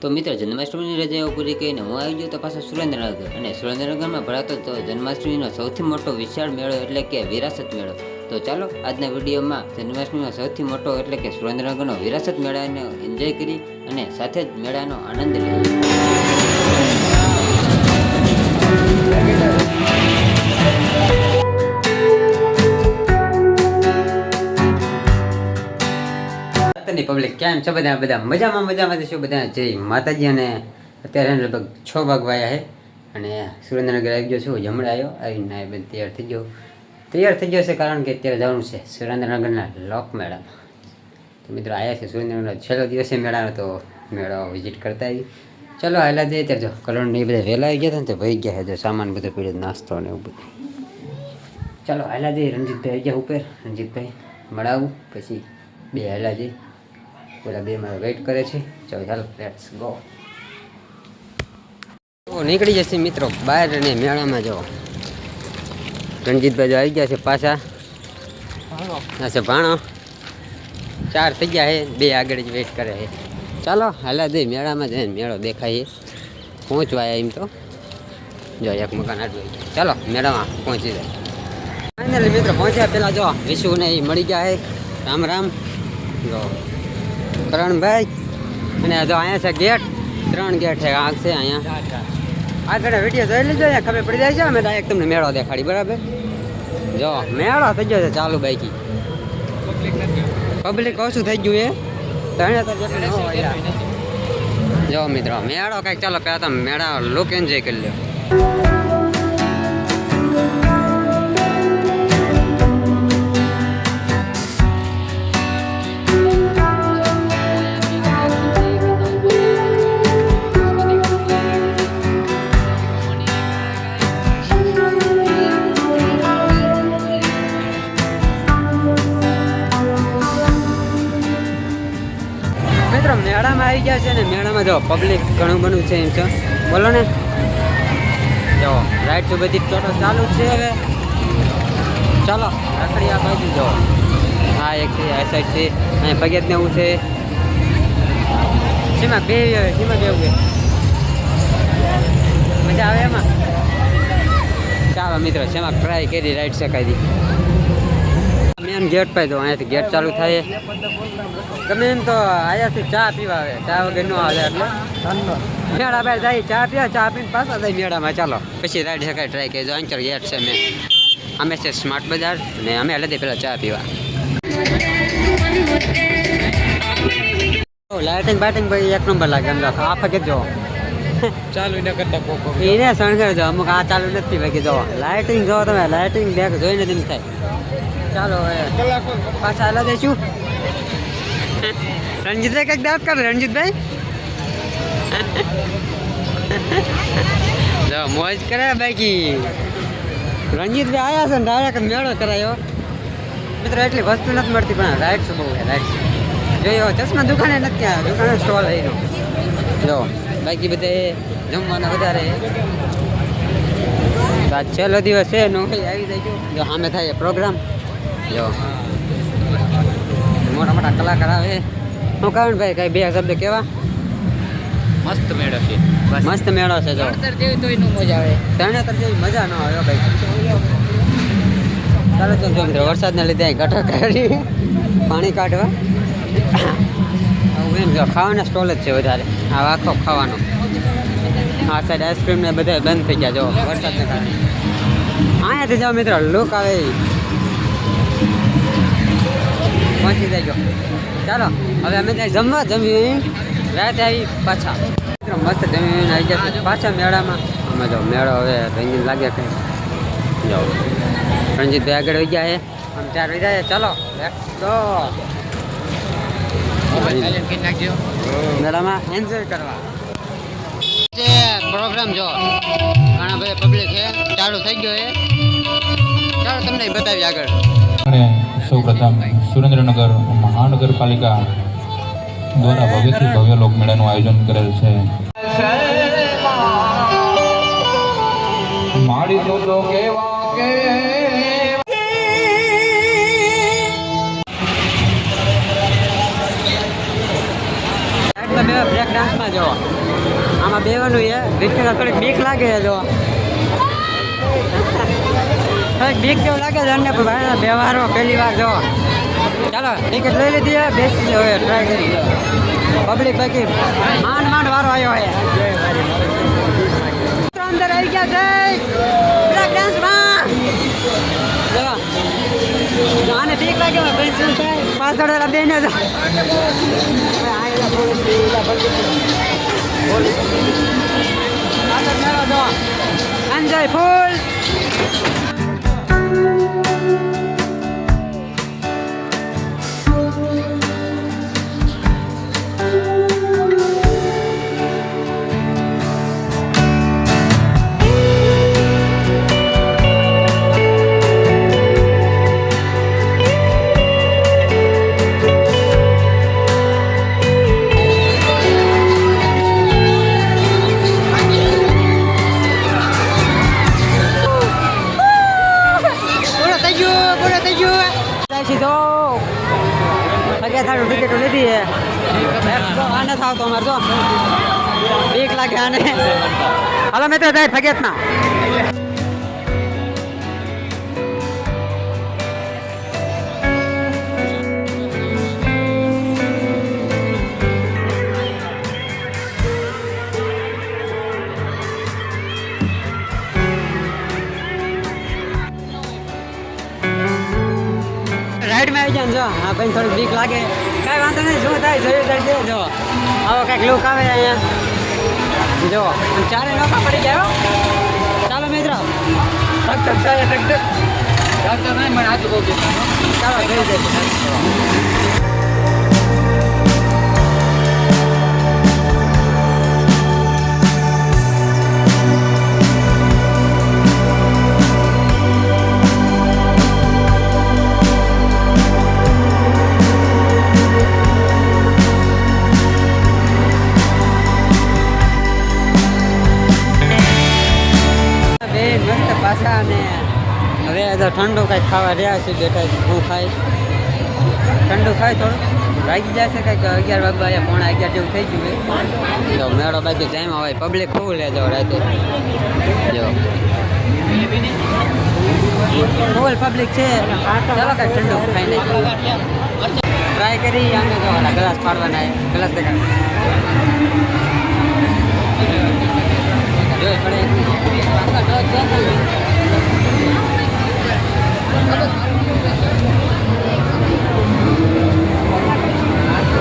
તો મિત્રો, જન્માષ્ટમીની રજાઓ પૂરી કરીને હું આવી ગયો તો પાછા સુરેન્દ્રનગર. અને સુરેન્દ્રનગરમાં ભરાતો તો જન્માષ્ટમીનો સૌથી મોટો વિશાળ મેળો એટલે કે વિરાસત મેળો. તો ચાલો, આજના વિડીયોમાં જન્માષ્ટમીનો સૌથી મોટો એટલે કે સુરેન્દ્રનગરનો વિરાસત મેળાનો એન્જોય કરી અને સાથે જ મેળાનો આનંદ લઈએ. માતાની પબ્લિક કેમ છો બધા? બધા મજામાં મજામાં છો બધા? જય માતાજી અને અત્યારે લગભગ છ વાગવાયા છે અને સુરેન્દ્રનગર આવી ગયો છું જમણે આવ્યો. આવીને આ તૈયાર થઈ ગયો. તૈયાર થઈ ગયો છે કારણ કે અત્યારે જવાનું છે સુરેન્દ્રનગરના લોક મેળામાં. તો મિત્રો આવ્યા છે સુરેન્દ્રનગરનો છેલ્લો દિવસે મેળાનો, તો મેળો વિઝિટ કરતા આવી ચલો હાલા જઈએ ત્યારે જો કલર ને બધા વહેલા આવી ગયા હતા ને તો ભાઈ ગયા છે સામાન બધો પીડ્યો, નાસ્તો ને એવું બધું. ચાલો હાલા જઈએ. રણજીતભાઈ આવી ગયા ઉપર. રણજીતભાઈ મળાવું, પછી બે હાલા જઈએ. પેલા બે મારે વેઇટ કરે છે. ચાલો ચાલો લેટ્સ ગો ઓ નીકળી જશે મિત્રો બહાર અને મેળામાં જાઓ રણજીતભાઈ જો આવી ગયા છે પાછા. છે ભાણો. ચાર થઈ ગયા છે બે આગળ જ વેઇટ કરે છે ચાલો હાલા દે મેળામાં જઈને મેળો દેખાય પહોંચવા એમ તો. જો એક મકાન આટલું ચાલો મેળામાં પહોંચી જાય. ફાઇનલી મિત્રો પહોંચ્યા પહેલાં જો વિશુને એ મળી ગયા છે રામ રામ. જો. કરણભાઈ અને જો અહીંયા છે ગેટ ત્રણ ગેટ છે આ છે અહીંયા આગળ વીડિયો જોઈ લીધો અહીંયા ખબર પડી જાય છે, અમે ડાયરેક્ટ તમને મેળો દેખાડી, બરાબર? જો, મેળો થઈ ગયો છે ચાલુ બાઈકી. પબ્લિક ઓછું થઈ ગયું એ ત્રણે તો જેટલું ન હોય યાર. જો મિત્રો, મેળો કંઈક ચાલો, પહેલાં તમે મેળા લુક એન્જોય કરી લ્યો. મેળામાં આવી ગયા છે ને, મેળામાં જો પબ્લિક ઘણું બધું છે એમ છે. બોલો ને. જો રાઈડ તો બધી ચોટો ચાલુ છે હવે. ચાલો, રાખડી આ બાજુ જો. હા, એક છે, આ સાઈડ છે. અને પગેત ને એવું છે. શેમાં બે શેમાં બેવું મજા આવે એમાં? ચાલો મિત્રો શેમાં ટ્રાય કરી રાઈડ શકાય દી મેન ગેટ પાઈ દો અહીંયાથી ગેટ ચાલુ થાય. તમે એમ તો અહીંયાથી ચા પીવા આવે. ચા વગર ન આવે એટલે. મેળા ભાઈ જાય ચા પીવા ચા પીને પાછા જાય મેળામાં. ચાલો. પછી રાઈડ શકાય ટ્રાય અહીં અંચર ગેટ છે મેં. અમે છે સ્માર્ટ બજાર ને અમે હલે પેલા ચા પીવા. લાઇટિંગ બાઇટિંગ ભાઈ એક નંબર લાગે એમ આ ફકે જો. ચાલુ ન કરતા કોકો એને સણગર જો. અમુક આ ચાલુ નથી બાકી જો. લાઇટિંગ જો તમે લાઇટિંગ દેખ જોઈને તેમ થાય. ચાલો હવે પાછા હાલા દઈશું રણજીતભાઈ કંઈક દાંત કરો, રણજીતભાઈ? મોજ કરે બાકી. રણજીતભાઈ આવ્યા છે ને ડાયરેક્ટ મેળો કરાયો. મિત્રો, એટલી વસ્તુ નથી મળતી, પણ રાઇટ્સ બહુ છે રાઇટ્સ જોયો ચશ્મા દુકાને નથી ત્યાં દુકાને સ્ટોલ એનો. જો, બાકી બધે જમવાના વધારે. આજ છેલ્લો દિવસ છે નોકરી આવી જાય જો, સામે થાય પ્રોગ્રામ જો. મોટા મોટા કલાકાર આવે. શું કારણ ભાઈ કઈ બે શબ્દ કેવા? મસ્ત મેળો છે. મસ્ત મેળો છે જો. જેવી તોયનું મજા આવે. તરણેતર જેવી મજા ન આવે ભાઈ. ચાલો તો જો મિત્રો વરસાદને લીધે અહીં ગટર કાઢી. પાણી કાઢવા. એમ જો ખાવાના સ્ટોલ જ છે વધારે. આ આખો ખાવાનો. આ સાઈડ આઈસ્ક્રીમ ને બધા બંધ થઈ ગયા જો વરસાદને કારણે. અહીંયાથી જાઓ મિત્રો લુક આવે. પહોંચી જાય ચાલો, હવે અમે ત્યાં જમવા જમી રાતે આવી પાછા. મિત્રો મસ્ત જમીને આવી ગયા છે પાછા મેળામાં. અમે જો મેળો હવે રંગીન લાગે કંઈ જાઓ રણજીતભાઈ આગળ વહી ગયા છે. આમ ચાર વહી જાય ચાલો, let's go. સાયલેન્ટ કરી નાખજો મેળામાં એન્જોય કરવા. જે પ્રોગ્રામ જો, ઘણા બધા પબ્લિક છે. ચાલુ થઈ ગયો છે. ચાલો, તમને ઈ બતાવી આગળ. અને સૌપ્રથમ સુરેન્દ્રનગર મહાનગરપાલિકા દ્વારા ભવ્યથી ભવ્ય લોકમેળાનું આયોજન કરેલ છે. મારી તો કેવા કે બે બ્રેક ડાન્સમાં જો આમાં બેવાનું છે થોડીક બીક લાગે છે જો થોડીક બીક કેવું લાગે છે અમને? પણ વ્યવહારો પહેલી વાર જો ચાલો ટિકિટ લઈ લીધી છે બેસી હવે ટ્રાય કરી પબ્લિક બાકી માંડ માંડ વારો આવ્યો છે અંદર આવી ગયા છે. આને બીક લાગે થાય? પાછળ વાળા બેન એન્જોય ફૂલ અગિયાર થાળું ટિકિટો લીધી છે. આને થાવ તો અમારે જો. બીક લાગે આને. હાલો મિત્રો, જાય ફગેત આવી જાય જો આ ભાઈ થોડીક બીક લાગે. કાંઈ વાંધો નહીં શું થાય જોયું કરજે જો. આવો કાંઈક લુક આવે અહીંયા. જો ચારે નોકા પડી જાય. ચાલો મિત્રો. ટક ટક ટક ટક. ટક નહીં મને બહુ ચાલો જોઈ જઈએ પાછા અને હવે તો ઠંડુ કાંઈક ખાવા રહ્યા છે, બેટા, હું ખાઈ ઠંડુ ખાય થોડું વાગી જશે કંઈક અગિયાર વાગવા પોણા અગિયાર જેવું થઈ ગયું જો, મેળો બાકી ટાઈમ હોય પબ્લિક ખૂબ લે જાવ રાતે. જો. ફૂલ પબ્લિક છે. ચાલો કાંઈક ઠંડુ ખાઈ નાખીએ ટ્રાય કરી આમે જો, ઓલા ગ્લાસ પાડવાના ગ્લાસ દેખાડ.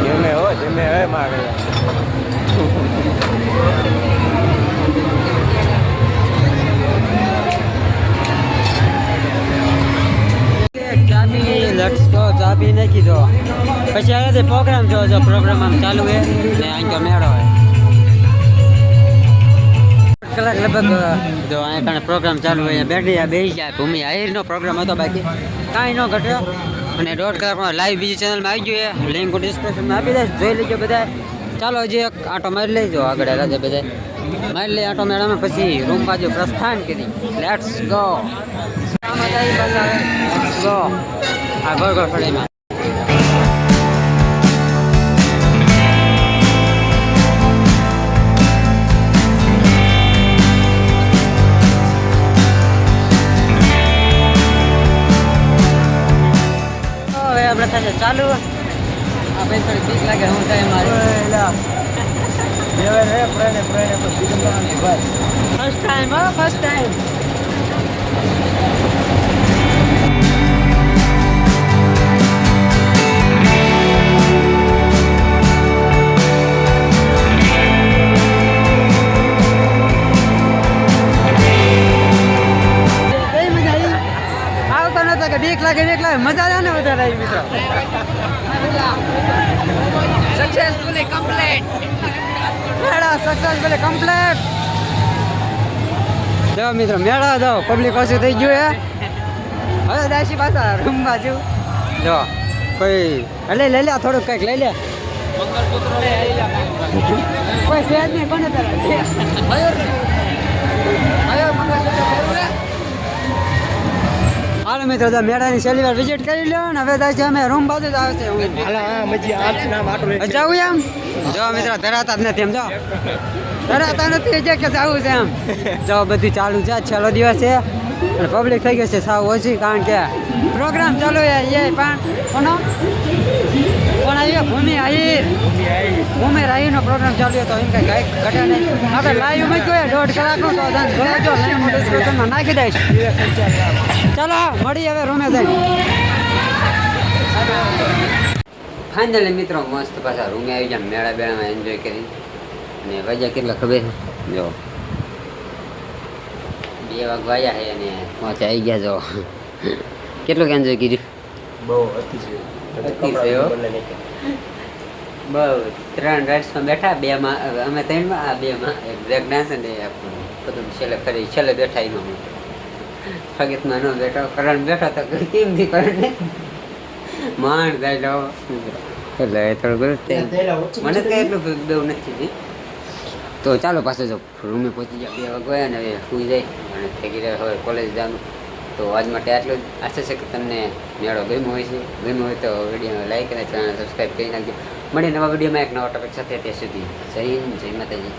ધીમે હો હે મારે. ચાબી નાખી દો. પછી અહીંયાથી પ્રોગ્રામ જો પ્રોગ્રામ આમ ચાલુ હે ને અહીં મેળો હોય કલાક લગભગ જો અહીંયા કણે પ્રોગ્રામ ચાલુ હોય બેઠી બેસી જાય. ભૂમિ આહિરનો પ્રોગ્રામ હતો બાકી. કાંઈ ન ઘટ્યો. અને દોઢ કલાકમાં લાઈવ બીજી ચેનલમાં આવી ગયું છે. લિંક ડિસ્ક્રિપ્શનમાં આપી દઈશ. જોઈ લેજો બધા ચાલો હજી એક આટો મારી લેજો આગળ રાજા બધા મારી લઈ આટો મેળામાં, પછી રૂમ બાજુ પ્રસ્થાન કરી. લેટ્સ ગો લેટ્સ ગો આ ગોળ ગોળ ફળીમાં ચાલુ. આપણે થોડી બીક લાગે હું થાય મારે. ફર્સ્ટ ટાઈમ હા ફર્સ્ટ ટાઈમ સક્સેસફુલી complete. મેળા સક્સેસફુલી કમ્પ્લીટ જો મિત્રો મેળા જો પબ્લિક ઓછી થઈ ગયું હે. હવે દાસી પાછા રૂમ બાજુ જો કોઈ એટલે લઈ લે થોડુંક કંઈક લઈ લે. કોઈ સેજ નહીં કોને તારા મિત્રો તો મેળાની છેલ્લી વાર વિઝિટ કરી લો ને હવે થાય છે અમે રૂમ બાજુ જ આવે છે જવું એમ? જો મિત્રો ધરાતા જ નથી એમ જો. ધરાતા નથી જે કે જવું છે એમ. જો બધું ચાલુ છે. છેલ્લો દિવસ છે. અને પબ્લિક થઈ ગઈ છે સાવ ઓછી કારણ કે પ્રોગ્રામ ચાલુ છે એ પણ કોનો? કોણ આવ્યો? ભૂમિ આહિર. ભૂમિ આહિરનો પ્રોગ્રામ ચાલ્યો હતો. એમ કઈ ગાય ઘટે નહીં. આપણે લાઈવમાં જોઈએ દોઢ કલાકનો તો ધન જોજો લાઈવ ડિસ્ક્રિપ્શનમાં નાખી દઈશ. ચાલો મળી હવે રૂમે જઈને ફાઇનલી મિત્રો મસ્ત પાછા રૂમે આવી જાય મેળા બેળામાં એન્જોય કરી અને વાગ્યા કેટલા ખબર છે? જો. બે વાગ વાગ્યા છે અને પહોંચ આવી ગયા જો. કેટલું એન્જોય કર્યું? બહુ અતિશય અતિશય, હો. બહુ ત્રણ રાઇડ્સમાં બેઠા બેમાં અમે ત્રણમાં આ બેમાં એક બ્રેક ડાન્સ અને આપણું બધું છેલ્લે ફરી છેલ્લે બેઠા એમાં. હું ફગતમાં ન બેઠો કરણ બેઠો તો કેમ થી કરણ ને માંડ જાય એટલે એ થોડું ઘણું મને કઈ એટલું બહુ નથી તો ચાલો પાછો જો રૂમે પહોંચી જાવ બે વાગે અને હવે સુઈ જાય. અને થઈ ગયા હવે કોલેજ જવાનું. તો આજ માટે આટલું જ. આશા છે કે તમને મેળો ગમ્યો હોય છે. ગમ્યો હોય તો વીડિયો લાઈક અને ચેનલ સબસ્ક્રાઈબ કરી નાખજો. મળીએ નવા વિડીયોમાં એક નવા ટોપિક સાથે. ત્યાં સુધી જય હિન્દ જય માતાજી.